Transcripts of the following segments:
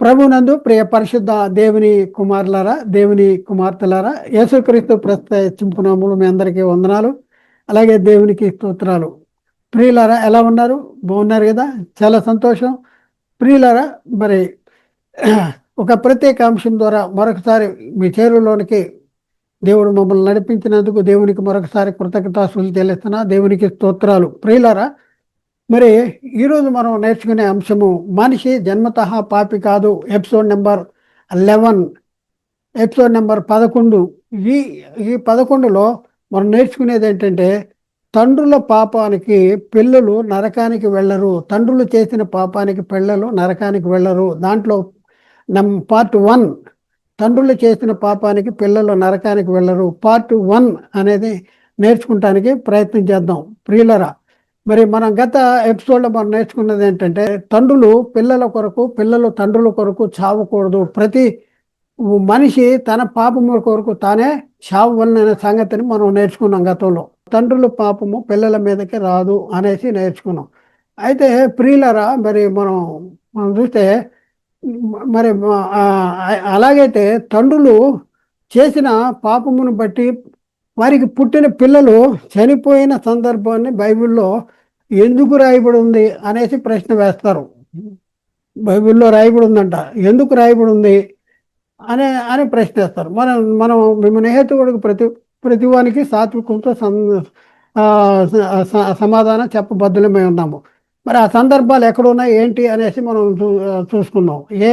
ప్రభునందు ప్రియ పరిశుద్ధ దేవుని కుమారులారా దేవుని కుమార్తెలారా యేసుక్రీస్తు ప్రస్తుత చింపునాములు మీ అందరికీ వందనాలు అలాగే దేవునికి స్తోత్రాలు. ప్రియులారా ఎలా ఉన్నారు? బాగున్నారు కదా? చాలా సంతోషం. ప్రియులారా మరి ఒక ప్రత్యేక అంశం ద్వారా మరొకసారి మీ చేరులోనికి దేవుడు మమ్మల్ని నడిపించినందుకు దేవునికి మరొకసారి కృతజ్ఞతాసులు తెలుస్తున్నా దేవునికి స్తోత్రాలు. ప్రియులారా మరి ఈరోజు మనం నేర్చుకునే అంశము మనిషి జన్మత పాపి కాదు. Episode number eleven. Episode number పదకొండు. ఈ ఈ పదకొండులో మనం నేర్చుకునేది ఏంటంటే తండ్రుల పాపానికి పిల్లలు నరకానికి వెళ్ళరు. తండ్రులు చేసిన పాపానికి పిల్లలు నరకానికి వెళ్ళరు. దాంట్లో నమ్ పార్ట్ వన్. తండ్రులు చేసిన పాపానికి పిల్లలు నరకానికి వెళ్ళరు. పార్ట్ వన్ అనేది నేర్చుకుంటానికి ప్రయత్నం చేద్దాం. ప్రియులరా మరి మనం గత ఎపిసోడ్లో మనం నేర్చుకున్నది ఏంటంటే తండ్రులు పిల్లల కొరకు పిల్లలు తండ్రుల కొరకు చావకూడదు. ప్రతి మనిషి తన పాపము కొరకు తానే చావలనే సంగతిని మనం నేర్చుకున్నాం గతంలో. తండ్రుల పాపము పిల్లల మీదకి రాదు అనేసి నేర్చుకున్నాం. అయితే ప్రియులరా మరి మనం మనం చూస్తే మరి అలాగైతే తండ్రులు చేసిన పాపమును బట్టి వారికి పుట్టిన పిల్లలు చనిపోయిన సందర్భాన్ని బైబిల్లో ఎందుకు రాయబడి ఉంది అనేసి ప్రశ్న వేస్తారు. బైబిల్లో రాయబడి ఉందంట. ఎందుకు రాయబడి ఉంది అనే అని ప్రశ్నిస్తారు మనం మనం మిమ్మల్ని ప్రతి ప్రతివానికి సాత్వికంతో సమాధానం చెప్పబద్దులమై ఉన్నాము. మరి ఆ సందర్భాలు ఎక్కడున్నాయి ఏంటి అనేసి మనం చూసుకున్నాం ఏ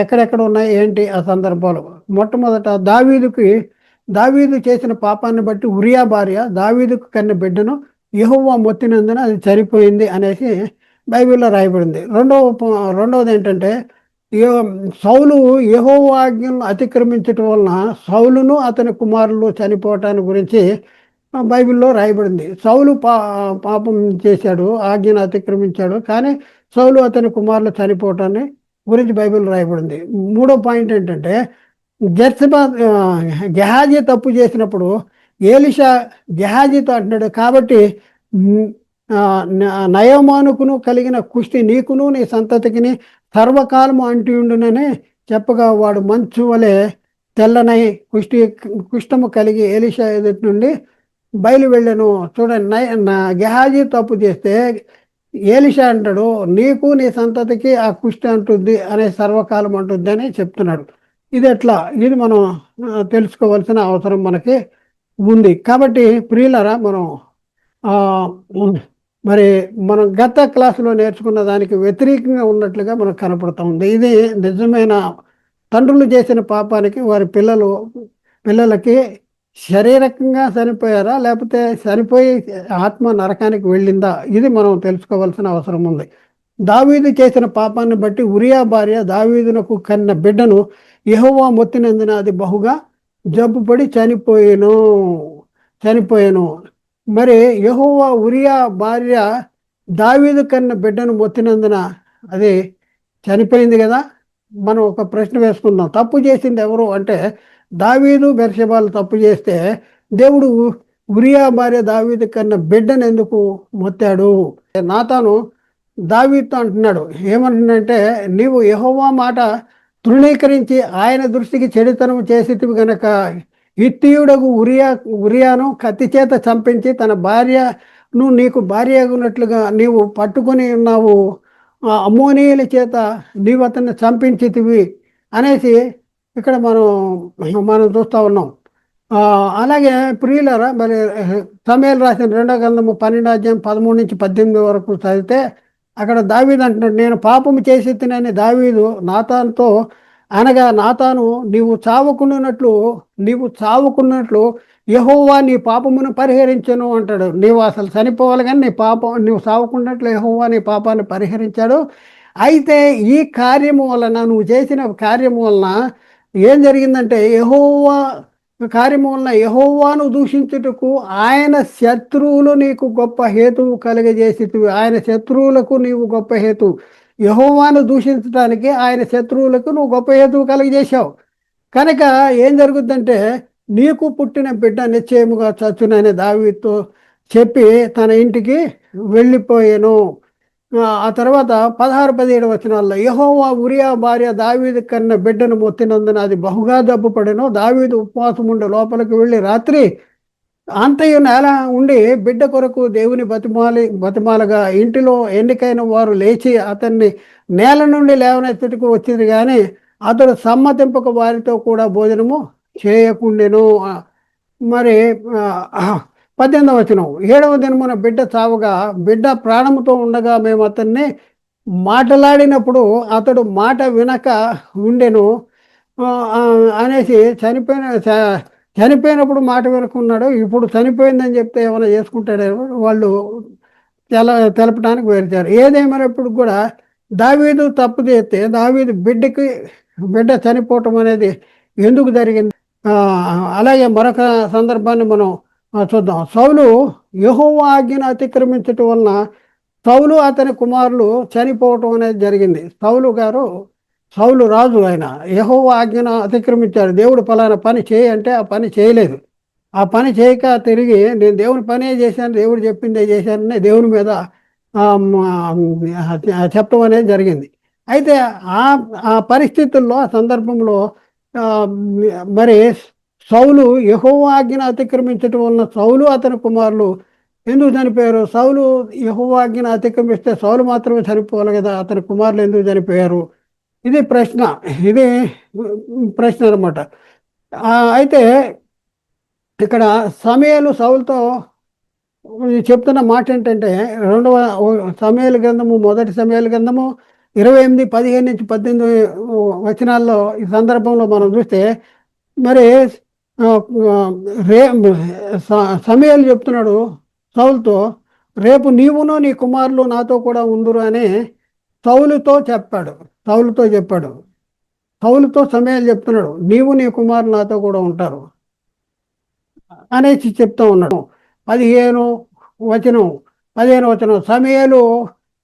ఎక్కడెక్కడ ఉన్నాయి ఏంటి ఆ సందర్భాలు? మొట్టమొదట దావీదుకి దావీదు చేసిన పాపాన్ని బట్టి ఉరియా భార్య దావీదుకు కన్న బిడ్డను యహోవా మొత్తినందున అది చనిపోయింది అనేసి బైబిల్లో రాయబడింది. రెండవ రెండవది ఏంటంటే సౌలు యహోవాజ్ఞను అతిక్రమించటం వలన సౌలును అతని కుమారులు చనిపోవటాన్ని గురించి బైబిల్లో రాయబడింది. సౌలు పా పాపం చేశాడు ఆజ్ఞను అతిక్రమించాడు కానీ సౌలు అతని కుమారులు చనిపోవటాన్ని గురించి బైబిల్ రాయబడింది. మూడో పాయింట్ ఏంటంటే జర్సిబా గెహాజీ తప్పు చేసినప్పుడు ఏలిషా గెహాజీతో అంటున్నాడు కాబట్టి నయమానుకును కలిగిన కుష్టి నీకును నీ సంతతికిని సర్వకాలము అంటియుండునని చెప్పగా వాడు మంచు వలె తెల్లనై కుష్టి కుష్టము కలిగి ఏలిషా ఎదుటి నుండి బయలు వెళ్ళను. చూడండి గెహాజీ తప్పు చేస్తే ఏలిషా అంటాడు నీకు నీ సంతతికి ఆ కుష్టి అంటుంది అనే సర్వకాలం అంటుంది అని చెప్తున్నాడు. ఇది ఎట్లా? ఇది మనం తెలుసుకోవాల్సిన అవసరం మనకి. ఉంది. కాబట్టి ప్రియులరా మనం మరి మనం గత క్లాసులో నేర్చుకున్న దానికి వ్యతిరేకంగా ఉన్నట్లుగా మనకు కనపడుతూ ఉంది. ఇది నిజమైన తండ్రులు చేసిన పాపానికి వారి పిల్లలు పిల్లలకి శారీరకంగా చనిపోయారా లేకపోతే చనిపోయి ఆత్మ నరకానికి వెళ్ళిందా ఇది మనం తెలుసుకోవాల్సిన అవసరం ఉంది. దావీదు చేసిన పాపాన్ని బట్టి ఉరియా భార్య దావీదునకు కన్న బిడ్డను యహోవా మొత్తినందున అది బహుగా జబ్బుపడి చనిపోయాను చనిపోయాను. మరి యహోవా ఉరియా భార్య దావీదు కన్న బిడ్డను మొత్తినందున అది చనిపోయింది కదా? మనం ఒక ప్రశ్న వేసుకుందాం. తప్పు చేసింది ఎవరు అంటే దావీదు బెర్షబాలు తప్పు చేస్తే దేవుడు ఉరియా భార్య దావీదు కన్న బిడ్డను ఎందుకు మొత్తాడు? నాతాను దావీతో అంటున్నాడు. ఏమంటున్నాడంటే నీవు యహోవా మాట తృణీకరించి ఆయన దృష్టికి చెడుతనం చేసి గనక ఇత్తియుడకు ఉరియా ఉరియాను కత్తి చేత చంపించి తన భార్యను నీకు భార్య ఉన్నట్లుగా నీవు పట్టుకొని ఉన్నావు అమోనీయుల చేత నీవు అతన్ని చంపించితివి అనేసి ఇక్కడ మనం మనం చూస్తూ ఉన్నాం. అలాగే ప్రియులరా మరి సమయాలు రాసిన రెండో గ్రంథము పన్నెండు అధ్యాయం పదమూడు నుంచి పద్దెనిమిది వరకు చదివితే అక్కడ దావీదు అంటున్నాడు నేను పాపము చేసి తినని దావీదు నాతాన్తో అనగా నాతాను నీవు చావుకున్నట్లు నీవు చావుకున్నట్లు యహోవా నీ పాపమును పరిహరించను అంటాడు. నీవు అసలు చనిపోవాలి కానీ నీ పాపం నీవు చావుకున్నట్లు యహోవా నీ పాపాన్ని పరిహరించాడు. అయితే ఈ కార్యము వలన నువ్వు చేసిన కార్యము వలన ఏం జరిగిందంటే యహోవా కార్యము వలన యహోవాను దూషించుటకు ఆయన శత్రువులు నీకు గొప్ప హేతువు కలిగజేసి ఆయన శత్రువులకు నీవు గొప్ప హేతువు. యహోవాను దూషించడానికి ఆయన శత్రువులకు నువ్వు గొప్ప హేతువు కలిగజేశావు. కనుక ఏం జరుగుద్దంటే నీకు పుట్టిన బిడ్డ నిశ్చయముగా చచ్చునని దావితో చెప్పి తన ఇంటికి వెళ్ళిపోయాను. ఆ, తర్వాత పదహారు పదిహేడు వచనాల్లో యహోవా ఉరియా భార్య దావీదు కన్న బిడ్డను మొత్తినందున అది బహుగా దెబ్బపడెను దావీదు ఉపవాసం ఉండే లోపలికి వెళ్ళి రాత్రి అంతయు నేల ఉండి బిడ్డ కొరకు దేవుని బతిమాలి బతిమాలగా ఇంటిలో ఎన్నికైన వారు లేచి అతన్ని నేల నుండి లేవనెత్తుటకు వచ్చింది కానీ అతడు సమ్మతింపక వారితో కూడా భోజనము చేయకుండెను. మరి ఆ, పద్దెనిమిదవ వచనం. ఏడవ దినమున బిడ్డ చావగా బిడ్డ ప్రాణముతో ఉండగా మేము అతన్ని మాట్లాడినప్పుడు అతడు మాట వినక ఉండెను. అనేసి చనిపోయిన చనిపోయినప్పుడు మాట వినకున్నాడు ఇప్పుడు చనిపోయిందని చెప్తే ఏమైనా చేసుకుంటాడేమో వాళ్ళు తెల తెలపడానికి వెళ్తారు ఏదేమైనప్పుడు కూడా దావీదు తప్పు చేస్తే దావీదు బిడ్డకి బిడ్డ చనిపోవటం అనేది ఎందుకు జరిగింది? అలాగే మరొక సందర్భాన్ని మనం చూద్దాం. సౌలు యెహోవా ఆజ్ఞను అతిక్రమించటం వలన సౌలు అతని కుమారులు చనిపోవటం అనేది జరిగింది. సౌలు గారు సౌలు రాజు ఆయన యెహోవా ఆజ్ఞను అతిక్రమించాడు. దేవుడు పలానా పని చేయి అంటే ఆ పని చేయలేదు. ఆ పని చేయక తిరిగి నేను దేవుని పనే చేశాను దేవుడు చెప్పిందే చేశానని దేవుని మీద చెప్పడం అనేది జరిగింది. అయితే ఆ ఆ పరిస్థితుల్లో ఆ సందర్భంలో మరి సౌలు యెహోవా ఆజ్ఞను అతిక్రమించటం వలన సౌలు అతని కుమారులు ఎందుకు చనిపోయారు? సౌలు యెహోవా ఆజ్ఞను అతిక్రమిస్తే సౌలు మాత్రమే చనిపోవాలి కదా? అతని కుమారులు ఎందుకు చనిపోయారు? ఇది ప్రశ్న ఇది ప్రశ్న అనమాట అయితే ఇక్కడ సమయాలు సౌలతో చెప్తున్న మాట ఏంటంటే రెండవ సమయాల గ్రంథము మొదటి సమయాల గ్రంథము ఇరవై ఎనిమిది పదిహేను నుంచి పద్దెనిమిది వచనాల్లో ఈ సందర్భంలో మనం చూస్తే మరి రే స- సమయాలు చెప్తున్నాడు సౌలుతో రేపు నీవును నీ కుమారులు నాతో కూడా ఉందురు అని సౌలుతో చెప్పాడు సౌలుతో చెప్పాడు. సౌలుతో సమయాలు చెప్తున్నాడు నీవు నీ కుమారు నాతో కూడా ఉంటారు అనేసి చెప్తా ఉన్నాడు. పదిహేను వచనం పదిహేను వచనం సమయాలు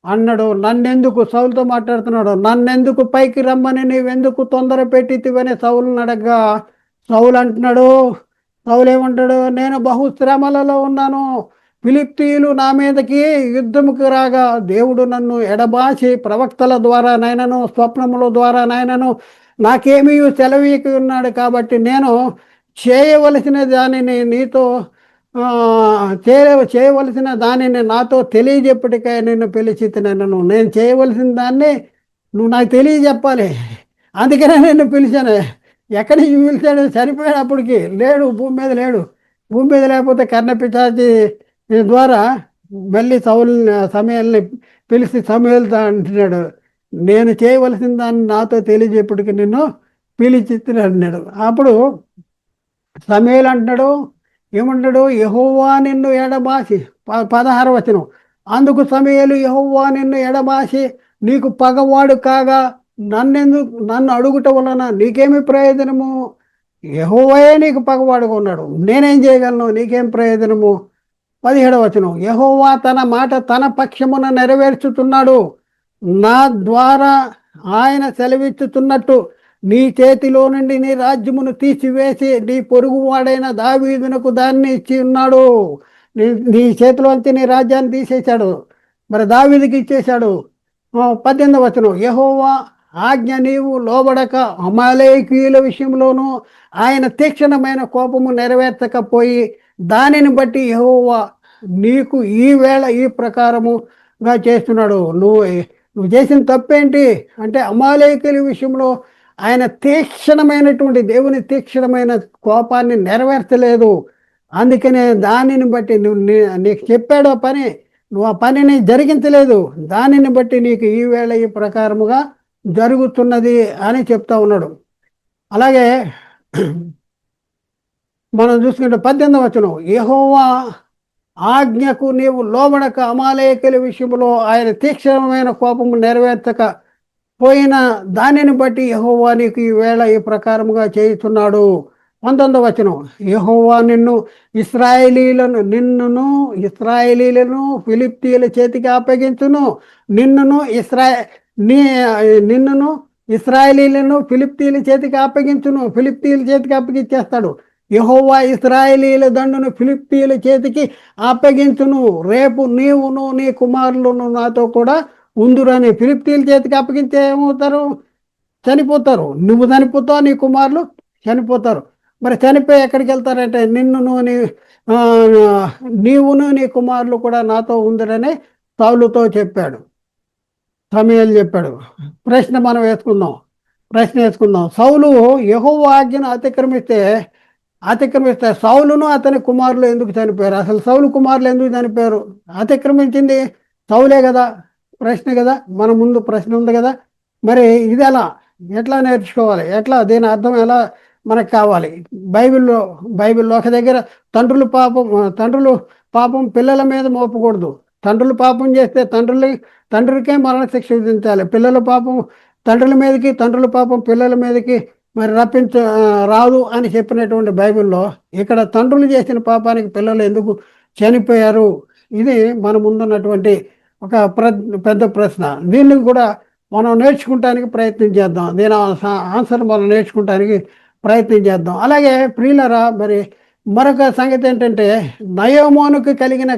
అన్నాడు నన్నెందుకు సౌలుతో మాట్లాడుతున్నాడు? నన్నెందుకు పైకి రమ్మని నీవెందుకు తొందర పెట్టితివని సౌలుని అడగ్గా సౌలు అంటున్నాడు సౌలు ఏమంటాడు? నేను బహు శ్రమలలో ఉన్నాను ఫిలిప్తీయులు నా మీదకి యుద్ధముకు రాగా దేవుడు నన్ను ఎడబాసి ప్రవక్తల ద్వారా నైనను స్వప్నముల ద్వారా నైనను నాకేమీ సెలవీకి ఉన్నాడు కాబట్టి నేను చేయవలసిన దానిని నీతో చేయ చేయవలసిన దానిని నాతో తెలియజెప్పటికై నిన్ను పిలిచి నన్ను నేను చేయవలసిన దాన్ని నువ్వు నాకు తెలియజెప్పాలి. అందుకనే నిన్ను పిలిచాను. ఎక్కడి నుంచి పిలిచాడు? చనిపోయినప్పటికి లేడు భూమి మీద లేడు. భూమి మీద లేకపోతే కర్ణపిచాచి దీని ద్వారా మళ్ళీ సౌలు సమయాల్ని పిలిచి సమయాలతో అంటున్నాడు. నేను చేయవలసిన దాన్ని నాతో తెలియజేపటికి నిన్ను పిలిచి అన్నాడు అప్పుడు సమయాలు అంటున్నాడు ఏమంటాడు యహోవా నిన్ను ఎడబాసి ప పదహార వచనం. అందుకు సమయాలు యహోవా నిన్ను ఎడబాసి నీకు పగవాడు కాగా నన్నెందుకు నన్ను అడుగుట వలన నీకేమి ప్రయోజనము? యహోవయే నీకు పగవాడుగా ఉన్నాడు. నేనేం చేయగలను? నీకేం ప్రయోజనము? పదిహేడవ వచనం. యహోవా తన మాట తన పక్షమున నెరవేర్చుతున్నాడు నా ద్వారా ఆయన సెలవిచ్చుతున్నట్టు నీ చేతిలో నుండి నీ రాజ్యమును తీసివేసి నీ పొరుగువాడైన దావీదునకు దాన్ని ఇచ్చి ఉన్నాడు. నీ నీ చేతిలోంచి నీ రాజ్యాన్ని తీసేశాడు. మరి దావీదికి ఇచ్చేశాడు. పద్దెనిమిది వచనం. యహోవా ఆజ్ఞ నీవు లోబడక అమాలేకీయుల విషయంలోనూ ఆయన తీక్షణమైన కోపము నెరవేర్చకపోయి దానిని బట్టి యహోవా నీకు ఈ వేళ ఈ ప్రకారముగా చేస్తున్నాడు. నువ్వు నువ్వు చేసిన తప్పేంటి? అంటే అమాలేకుల విషయంలో ఆయన తీక్షణమైనటువంటి దేవుని తీక్షణమైన కోపాన్ని నెరవేర్చలేదు. అందుకనే దానిని బట్టి నువ్వు నీ- నీకు చెప్పాడు ఆ పని. నువ్వు ఆ పనిని జరిగించలేదు. దానిని బట్టి నీకు ఈ వేళ ఈ ప్రకారముగా జరుగుతున్నది అని చెప్తా ఉన్నాడు. అలాగే మనం చూసుకుంటే పద్దెనిమిది వచనం యెహోవా ఆజ్ఞకు నీవు లోబడక అమాలేకుల విషయంలో ఆయన తీక్షణమైన కోపము నెరవేర్చక పోయిన దానిని బట్టి యహోవా నీకు ఈ వేళ ఈ ప్రకారముగా చేయుతున్నాడు పంతొమ్మిది వచనం యహోవా నిన్ను ఇస్రాయేలీలను నిన్నును ఇస్రాయేలీలను ఫిలిప్తీయుల చేతికి అప్పగించును. నిన్నును ఇస్రాయ నీ నిన్నును ఇస్రాయేలీలను ఫిలిప్తీల చేతికి అప్పగించును. ఫిలిప్తీల చేతికి అప్పగించేస్తాడు. యహోవా ఇస్రాయేలీల దండును ఫిలిప్పీల చేతికి అప్పగించును. రేపు నీవును నీ కుమారులను నాతో కూడా ఉందురని ఫిలిప్పీల చేతికి అప్పగించే ఏమవుతారు? చనిపోతారు. నువ్వు చనిపోతావు నీ కుమారులు చనిపోతారు. మరి చనిపోయి ఎక్కడికి వెళ్తారంటే నిన్ను నీ నీవును నీ కుమారులు కూడా నాతో ఉందిరని సౌలుతో చెప్పాడు. సమయాలు చెప్పాడు. ప్రశ్న మనం వేసుకుందాం. ప్రశ్న వేసుకుందాం. సౌలు యహో ఆజ్ఞను అతిక్రమిస్తే అతిక్రమిస్తే. సౌలును అతని కుమారులు ఎందుకు చనిపోయారు? అసలు సౌలు కుమారులు ఎందుకు చనిపోయారు? అతిక్రమించింది సౌలే కదా? ప్రశ్న కదా? మన ముందు ప్రశ్న ఉంది కదా? మరి ఇది ఎలా? ఎట్లా నేర్చుకోవాలి? ఎట్లా? దీని అర్థం ఎలా మనకు కావాలి? బైబిల్లో బైబిల్లో ఒక దగ్గర తండ్రులు పాపం తండ్రులు పాపం పిల్లల మీద మోపకూడదు. తండ్రులు పాపం చేస్తే తండ్రులు తండ్రికే మరణ శిక్ష విధించాలి. పిల్లల పాపం తండ్రుల మీదకి తండ్రుల పాపం పిల్లల మీదకి మరి రప్పించ రాదు అని చెప్పినటువంటి బైబిల్లో ఇక్కడ తండ్రులు చేసిన పాపానికి పిల్లలు ఎందుకు చనిపోయారు? ఇది మన ముందున్నటువంటి ఒక ప్ర పెద్ద ప్రశ్న. దీన్ని కూడా మనం నేర్చుకుంటానికి ప్రయత్నం చేద్దాం. దీని ఆన్సర్ మనం నేర్చుకుంటానికి ప్రయత్నం చేద్దాం. అలాగే ప్రియులరా మరి మరొక సంగతి ఏంటంటే నయోమోనుకు కలిగిన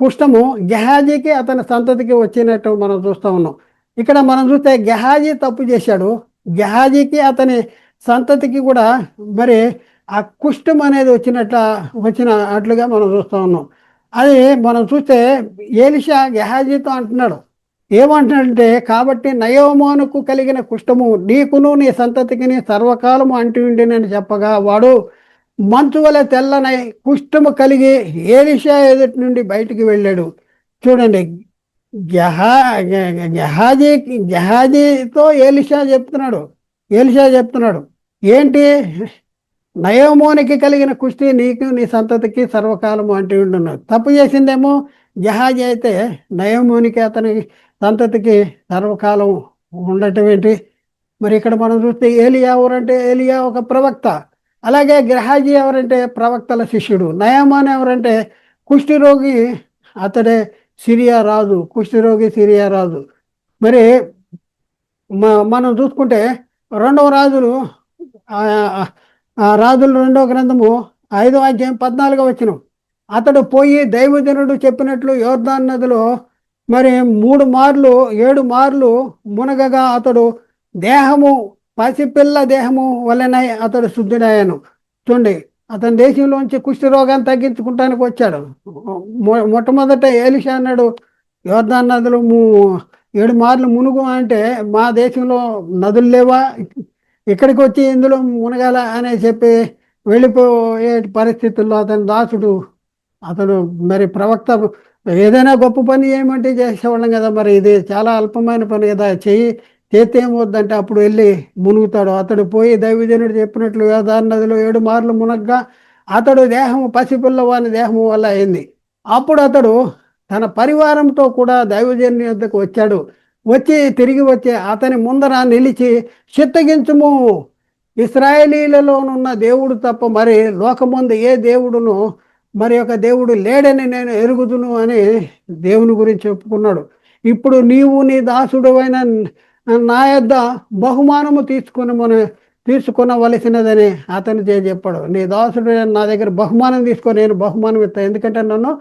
కుష్టము గెహాజీకి అతని సంతతికి వచ్చినట్టు మనం చూస్తూ ఉన్నాం. ఇక్కడ మనం చూస్తే గెహాజీ తప్పు చేశాడు. గెహాజీకి అతని సంతతికి కూడా మరి ఆ కుష్టం అనేది వచ్చినట్ల వచ్చిన అట్లుగా మనం చూస్తూ ఉన్నాం. అది మనం చూస్తే ఏలిషా గెహాజీతో అంటున్నాడు. ఏమంటున్నాడంటే కాబట్టి నయోమానుకు కలిగిన కుష్టము నీకును నీ సంతతికి సర్వకాలము అంటి ఉండినని చెప్పగా వాడు మంచు వలె తెల్లనై కుష్టము కలిగి ఏలిషా ఎదుటి నుండి బయటికి వెళ్ళాడు. చూడండి గెహా గె- గెహాజీ గెహాజీతో ఏలిషా చెప్తున్నాడు. ఏలిషా చెప్తున్నాడు. ఏంటి? నయోమోనికి కలిగిన కుస్తీ నీకు నీ సంతతికి సర్వకాలము అంటూ ఉంటున్నాడు తప్పు చేసిందేమో జహాజీ అయితే నయోమోనికి అతని సంతతికి సర్వకాలం ఉండటం ఏంటి? మరి ఇక్కడ మనం చూస్తే ఏలియా ఎవరంటే ఏలియా ఒక ప్రవక్త. అలాగే గ్రహాజీ ఎవరంటే ప్రవక్తల శిష్యుడు. నయమాన్ ఎవరంటే కుష్టి రోగి అతడే సిరియా రాజు కుష్ఠరోగి సిరియా రాజు మరి మ- మనం చూసుకుంటే రెండవ రాజులు రాజులు రెండవ గ్రంథము ఐదవ అధ్యాయం పద్నాలుగో వచ్చిన అతడు పోయి దైవజనుడు చెప్పినట్లు యోర్దాన్ నదిలో మరి మూడు మార్లు ఏడు మార్లు మునగగా అతడు దేహము పసిపిల్ల దేహము వలన అతడు శుద్ధుడయ్యాను. చూడండి అతని దేశంలోంచి కుష్ఠరోగాన్ని తగ్గించుకుంటానికి వచ్చాడు. మొ- మొట్టమొదట ఏలిషా అన్నాడు యోర్దాన్ నదులు ము- ఏడు మార్లు మునుగు అంటే మా దేశంలో నదులు లేవా? ఇక్కడికి వచ్చి ఇందులో మునగాల అని చెప్పి వెళ్ళిపోయే పరిస్థితుల్లో అతని దాసుడు అతడు మరి ప్రవక్త ఏదైనా గొప్ప పని ఏమంటే చేసేవాళ్ళం కదా మరి. ఇది చాలా అల్పమైన పని కదా. చెయ్యి చేస్తే అప్పుడు వెళ్ళి మునుగుతాడు. అతడు పోయి దైవజనుడు చెప్పినట్లు వేదార్ నదిలో ఏడు మార్లు మునగ్గా అతడు దేహము పసిపిల్ల వాని దేహము వల్ల అయింది. అప్పుడు అతడు తన పరివారంతో కూడా దైవజనుని వద్దకు వచ్చాడు. వచ్చి తిరిగి వచ్చి అతని ముందర నిలిచి చిత్తగించుము ఇస్రాయేలీలలోనున్న దేవుడు తప్ప మరి లోకముందు ఏ దేవుడును మరి యొక్క దేవుడు లేడని నేను ఎరుగుదును అని దేవుని గురించి చెప్పుకున్నాడు. ఇప్పుడు నీవు నీ దాసుడు అయిన నా యొద్ద బహుమానము తీసుకుని మన తీసుకునవలసినదని అతను చే చెప్పాడు. నీ దాసుడు నా దగ్గర బహుమానం తీసుకొని నేను బహుమానం ఇస్తాను ఎందుకంటే నన్ను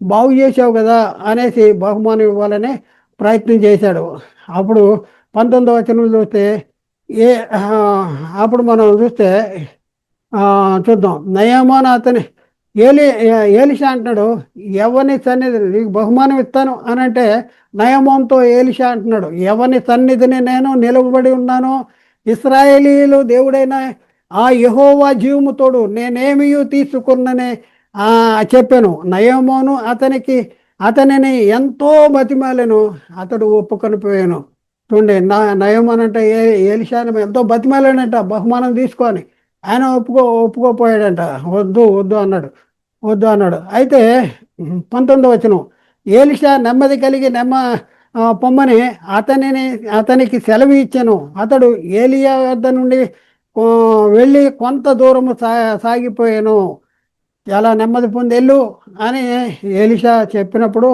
బాగు చేసావు కదా అనేసి బహుమానం ఇవ్వాలని ప్రయత్నం చేశాడు. అప్పుడు పంతొమ్మిదవ వచనం చూస్తే ఏ అప్పుడు మనం చూస్తే చూద్దాం. నయమాన అతని ఏలి ఏలిషా అంటున్నాడు ఎవరిని సన్నిధిని నీకు బహుమానం ఇస్తాను అని అంటే నయమంతో ఏలిషా అంటున్నాడు ఎవరిని సన్నిధిని నేను నిలవబడి ఉన్నాను ఇస్రాయేలీలు దేవుడైన ఆ యహోవా జీవముతోడు నేనేమీ తీసుకున్ననే చెప్పాను. నయమోను అతనికి అతనిని ఎంతో బతిమాలను అతడు ఒప్పుకొని పోయాను. చూడండి నా నయమోనంటే ఏ ఏలిషాను ఎంతో బతిమాలనంట బహుమానం తీసుకొని. ఆయన ఒప్పుకో ఒప్పుకోపోయాడంట. వద్దు వద్దు అన్నాడు. వద్దు అన్నాడు. అయితే పంతొమ్మిది వచనం. ఏలిషా నెమ్మది కలిగి నెమ్మ పొమ్మని అతనిని అతనికి సెలవు ఇచ్చాను. అతడు ఏలియా వద్ద నుండి వెళ్ళి కొంత దూరము సా సాగిపోయాను. చాలా నెమ్మది పొందెళ్ళు అని ఏలిషా చెప్పినప్పుడు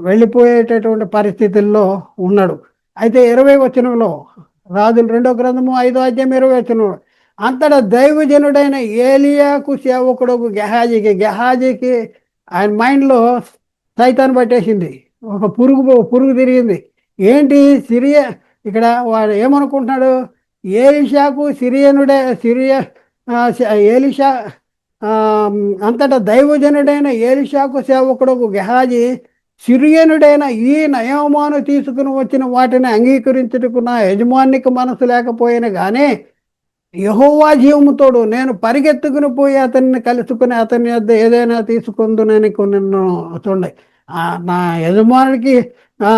వెళ్ళిపోయేటటువంటి పరిస్థితుల్లో ఉన్నాడు. అయితే ఇరవై వచనంలో రాజులు రెండో గ్రంథము ఐదో అధ్యాయం ఇరవై వచనంలో అంతటా దైవజనుడైన ఏలియాకు సేవకుడు గెహాజీకి గెహాజీకి ఆయన మైండ్లో సైతాన్ని పట్టేసింది. ఒక పురుగు పురుగు తిరిగింది. ఏంటి? సిరియా ఇక్కడ వాడు ఏమనుకుంటున్నాడు? ఏలిషాకు సిరియనుడే సిరియ ఏలిషా అంతటా దైవజనుడైన ఏలిషాకు సేవకుడు గెహాజీ సిరియనుడైన ఈ నయమాను తీసుకుని వచ్చిన వాటిని అంగీకరించుటకు నా యజమానికి మనసు లేకపోయిన కానీ యహోవా జీవముతోడు నేను పరిగెత్తుకుని పోయి అతన్ని కలుసుకుని అతని వద్ద ఏదైనా తీసుకుందునని నిన్ను చూడండి. నా యజమానుడికి ఆ,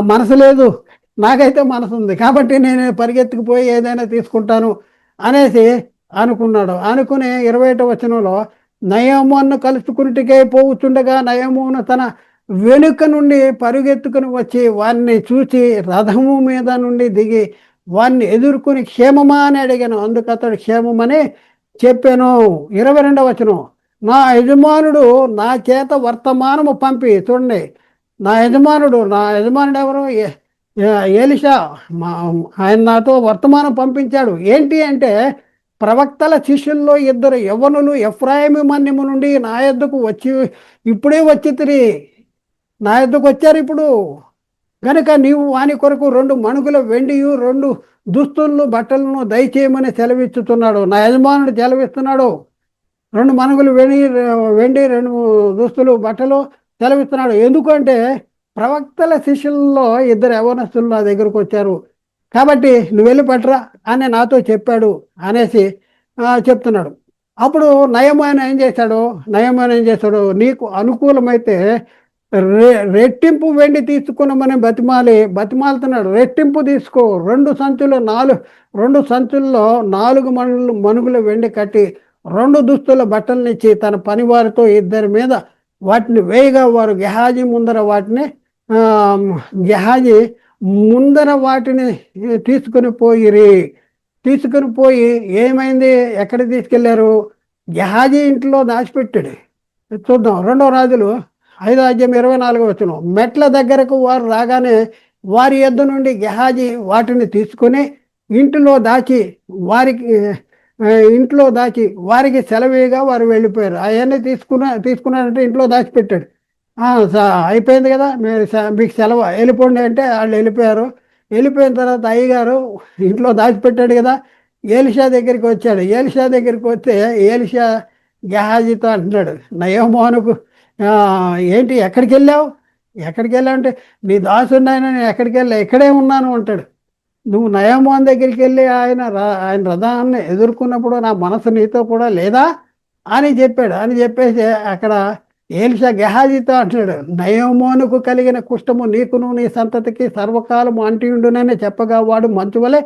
మనసు లేదు. నాకైతే మనసు ఉంది. కాబట్టి నేను పరిగెత్తుకుపోయి ఏదైనా తీసుకుంటాను అనేసి అనుకున్నాడు. అనుకుని ఇరవై వచనంలో నయమును కలుసుకునిటికే పోవుచుండగా నయమును తన వెనుక నుండి పరుగెత్తుకుని వచ్చి వారిని చూసి రథము మీద నుండి దిగి వాన్ని ఎదుర్కొని క్షేమమా అని అడిగాను. అందుకు అతడు క్షేమమని చెప్పాను. ఇరవై రెండవ వచనం. నా యజమానుడు నా చేత వర్తమానము పంపి చూడండి. నా యజమానుడు నా యజమానుడు ఎవరు? ఏలిషా. మా ఆయన నాతో వర్తమానం పంపించాడు. ఏంటి అంటే ప్రవక్తల శిష్యుల్లో ఇద్దరు యవ్వనులు ఎఫ్రాయిమి మన్యము నుండి నా యొద్దకు వచ్చి ఇప్పుడే వచ్చి తిరిగి. నా యొద్దకు వచ్చారు ఇప్పుడు. గనుక నీవు వాని కొరకు రెండు మణుగుల వెండియు రెండు దుస్తులను బట్టలను దయచేయమని సెలవిచ్చుతున్నాడు. నా యజమానుడు సెలవిస్తున్నాడు. రెండు మణుగులు వెండి వెండి రెండు దుస్తులు బట్టలు సెలవిస్తున్నాడు. ఎందుకంటే ప్రవక్తల శిష్యుల్లో ఇద్దరు యవనస్తులు నా దగ్గరకు వచ్చారు. కాబట్టి నువ్వు వెళ్ళి పట్టరా అని నాతో చెప్పాడు అనేసి చెప్తున్నాడు. అప్పుడు నయమైన ఏం చేశాడు? నయమైన ఏం చేశాడు? నీకు అనుకూలమైతే రె రెట్టింపు వెండి తీసుకున్నామని బతిమాలి బతిమాలుతున్నాడు రెట్టింపు తీసుకో. రెండు సంచులు నాలుగు రెండు సంచుల్లో నాలుగు మనుగులు మనుగుల వెండి కట్టి రెండు దుస్తుల బట్టలనిచ్చి తన పనివారితో ఇద్దరి మీద వాటిని వేయగా వారు గెహాజీ ముందర వాటిని గెహాజీ ముందర వాటిని తీసుకుని పోయిరి. తీసుకుని పోయి ఏమైంది? ఎక్కడ తీసుకెళ్ళారు? గెహాజీ ఇంట్లో దాచిపెట్టాడు. చూద్దాం. రెండో రాజులు ఐదో అధ్యాయం ఇరవై నాలుగో వచ్చిన మెట్ల దగ్గరకు వారు రాగానే వారి ఎద్దు నుండి గెహాజీ వాటిని తీసుకొని ఇంటిలో దాచి వారికి ఇంట్లో దాచి వారికి సెలవుగా వారు వెళ్ళిపోయారు. అవన్నీ తీసుకున్న తీసుకున్నారంటే ఇంట్లో దాచిపెట్టాడు. స- అయిపోయింది కదా. మీరు మీకు సెలవు వెళ్ళిపోండి అంటే వాళ్ళు వెళ్ళిపోయారు. వెళ్ళిపోయిన తర్వాత అయ్యగారు ఇంట్లో దాచిపెట్టాడు కదా. ఏలిషా దగ్గరికి వచ్చాడు. ఏలిషా దగ్గరికి వస్తే ఏలిషా గెహాజీతో అంటున్నాడు నయోమోహనుకు ఏంటి ఎక్కడికి వెళ్ళావు? ఎక్కడికి వెళ్ళావు అంటే నీ దాసున్నాయన నేను ఎక్కడికి వెళ్ళా ఇక్కడే ఉన్నాను అంటాడు. నువ్వు నయమోహన్ దగ్గరికి వెళ్ళి ఆయన ర- ఆయన రథాన్ని ఎదుర్కొన్నప్పుడు నా మనసు నీతో కూడా లేదా? అని చెప్పాడు. అని చెప్పేసి అక్కడ ఏలిషా గెహాజీతో అంటున్నాడు. నయోమోనుకు కలిగిన కుష్టము నీకును నీ సంతతికి సర్వకాలము అంటియుండునని చెప్పగా వాడు మంచు వలె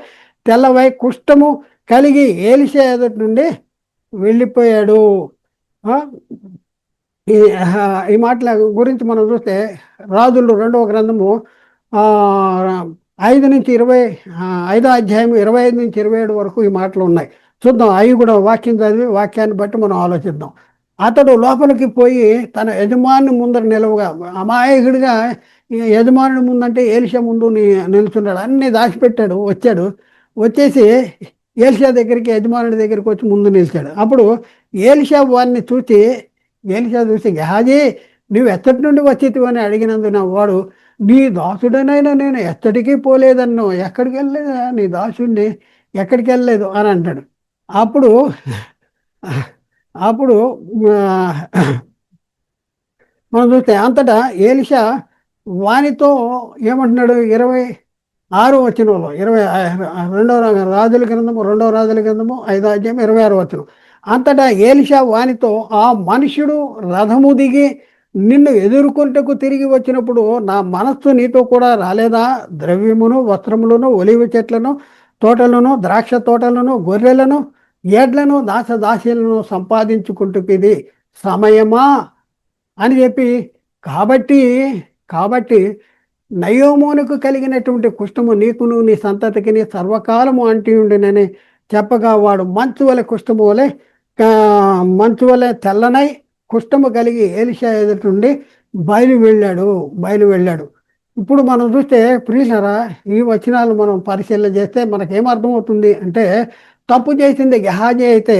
తెల్లవై కుష్టము కలిగి ఏలిషా ఎదుటి నుండి వెళ్ళిపోయాడు. ఈ ఈ మాటల గురించి మనం చూస్తే రాజులు రెండవ గ్రంథము ఐదు నుంచి ఇరవై ఐదో అధ్యాయం ఇరవై ఐదు నుంచి ఇరవై ఏడు వరకు ఈ మాటలు ఉన్నాయి. చూద్దాం అవి కూడా వాక్యం చదివి వాక్యాన్ని బట్టి మనం ఆలోచిద్దాం. అతడు లోపలికి పోయి తన యజమాని ముందర నిలవగా అమాయకుడిగా ఈ యజమానుడి ముందంటే ఏలిషా ముందు నిలుచున్నాడు నిల్చున్నాడు. అన్ని దాచిపెట్టాడు వచ్చాడు. వచ్చేసి ఏలిషా దగ్గరికి యజమానుడి దగ్గరికి వచ్చి ముందు నిలిచాడు. అప్పుడు ఏలిషా వారిని చూసి ఏలిషా చదివితే గహాజీ నువ్వు ఎత్తటి నుండి వచ్చేటివి అని అడిగినందున వాడు నీ దాసుడనైనా నేను ఎత్తడికి పోలేదన్ను ఎక్కడికి వెళ్ళలేదు నీ దాసుడిని? ఎక్కడికి వెళ్ళలేదు? అని అంటాడు. అప్పుడు అప్పుడు మనం చూస్తే అంతటా ఏలిషా వానితో ఏమంటున్నాడు? ఇరవై ఆరు వాళ్ళు ఇరవై రెండవ రాజుల గ్రంథము రెండవ రాజుల గ్రంథము ఐదో అధ్యాయం ఇరవై ఆరు వచనం. అంతటా ఏలిషా వానితో ఆ మనుష్యుడు రథము దిగి నిన్ను ఎదుర్కొంటకు తిరిగి వచ్చినప్పుడు నా మనస్సు నీతో కూడా రాలేదా? ద్రవ్యమును వస్త్రములను ఒలివ చెట్లను తోటలను ద్రాక్ష తోటలను గొర్రెలను ఏడ్లను దాస దాసీలను ఇది సమయమా? అని చెప్పి కాబట్టి కాబట్టి నయోమోనుకు కలిగినటువంటి కుష్టము నీకును నీ సంతతికి నీ సర్వకాలము అంటి ఉండినని చెప్పగా వాడు మంచు వలె కుష్టము వలె మంచు వల్ల తెల్లనై కుష్టము కలిగి ఏలిషా ఎదుటి బయలు వెళ్ళాడు బయలు వెళ్ళాడు. ఇప్పుడు మనం చూస్తే ప్రియులరా ఈ వచనాలు మనం పరిశీలన చేస్తే మనకి ఏమర్థమవుతుంది అంటే తప్పు చేసింది గెహాజీ అయితే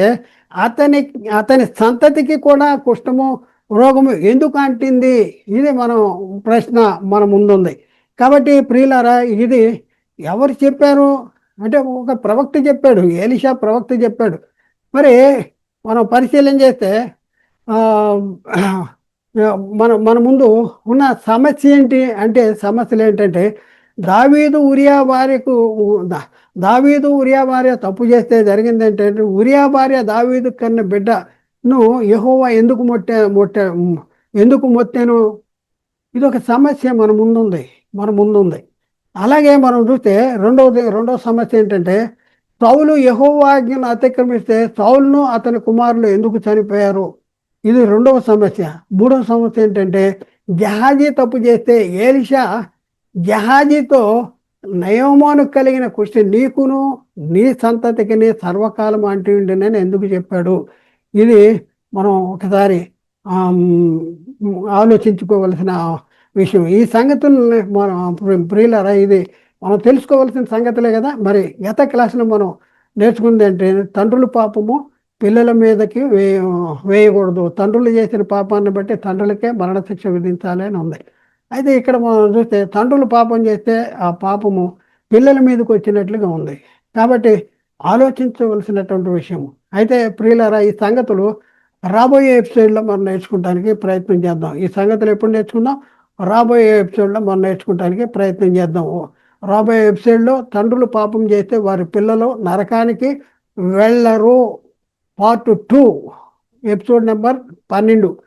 అతని అతని సంతతికి కూడా కుష్టము రోగము ఎందుకు అంటింది? ఇది మనం ప్రశ్న మన ముందుంది. కాబట్టి ప్రియులరా ఇది ఎవరు చెప్పారు? అంటే ఒక ప్రవక్త చెప్పాడు ఏలిషా ప్రవక్త చెప్పాడు. మరి మనం పరిశీలన చేస్తే మన మన ముందు ఉన్న సమస్య ఏంటి అంటే సమస్యలు ఏంటంటే దావీదు ఉరియా భార్యకు దావీదు ఉరియా భార్య తప్పు చేస్తే జరిగింది ఏంటంటే ఉరియా భార్య దావీదు కన్న బిడ్డను యహోవా ఎందుకు మొట్టే మొట్టే ఎందుకు మొత్తాను ఇది ఒక సమస్య మన ముందుంది మన ముందుంది. అలాగే మనం చూస్తే రెండవది రెండవ సమస్య ఏంటంటే సౌలు యహోవాజ్ఞను అతిక్రమిస్తే సౌలును అతని కుమారులు ఎందుకు చనిపోయారు? ఇది రెండవ సమస్య. మూడవ సమస్య ఏంటంటే జహాజీ తప్పు చేస్తే ఏలిషా జహాజీతో నయోమాను కలిగిన కుష్టి నీకును నీ సంతతికి నీ సర్వకాలం అంటూ ఉండినని ఎందుకు చెప్పాడు? ఇది మనం ఒకసారి ఆలోచించుకోవలసిన విషయం. ఈ సంగతులు మనం ప్రియులరా ఇది మనం తెలుసుకోవాల్సిన సంగతులే కదా. మరి గత క్లాసులో మనం నేర్చుకుంది అంటే తండ్రుల పాపము పిల్లల మీదకి వేయ వేయకూడదు. తండ్రులు చేసిన పాపాన్ని బట్టి తండ్రులకే మరణశిక్ష విధించాలి అని ఉంది. అయితే ఇక్కడ మనం చూస్తే తండ్రులు పాపం చేస్తే ఆ పాపము పిల్లల మీదకి వచ్చినట్లుగా ఉంది. కాబట్టి ఆలోచించవలసినటువంటి విషయం అయితే ప్రియులరా ఈ సంగతులు రాబోయే ఎపిసోడ్లో మనం నేర్చుకోవడానికి ప్రయత్నం చేద్దాం. ఈ సంగతులు ఎప్పుడు నేర్చుకుందాం? రాబోయే ఎపిసోడ్లో మనం నేర్చుకోవడానికి ప్రయత్నం చేద్దాం. రాబోయే ఎపిసోడ్లో తండ్రులు పాపం చేస్తే వారి పిల్లలు నరకానికి వెళ్ళరు. పార్ట్ టూ ఎపిసోడ్ నెంబర్ పన్నెండు.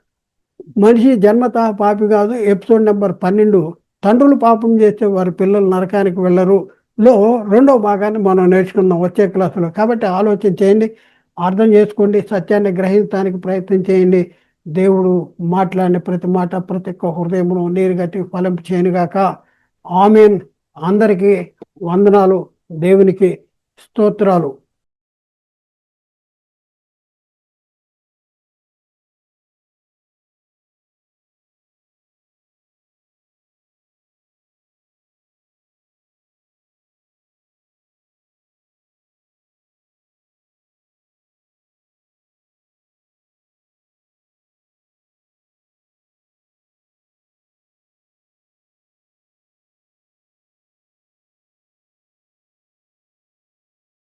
మనిషి జన్మత పాపి కాదు ఎపిసోడ్ నెంబర్ పన్నెండు. తండ్రులు పాపం చేస్తే వారి పిల్లలు నరకానికి వెళ్ళరు. లో రెండో భాగాన్ని మనం నేర్చుకుందాం వచ్చే క్లాసులో. కాబట్టి ఆలోచన చేయండి అర్థం చేసుకోండి సత్యాన్ని గ్రహించడానికి ప్రయత్నం చేయండి. దేవుడు మాట్లాడిన ప్రతి మాట ప్రతి ఒక్క హృదయమును నీరు గట్టి ఫలింపు చేయనుగాక. ఆమెన్. అందరికీ వందనాలు దేవునికి స్తోత్రాలు.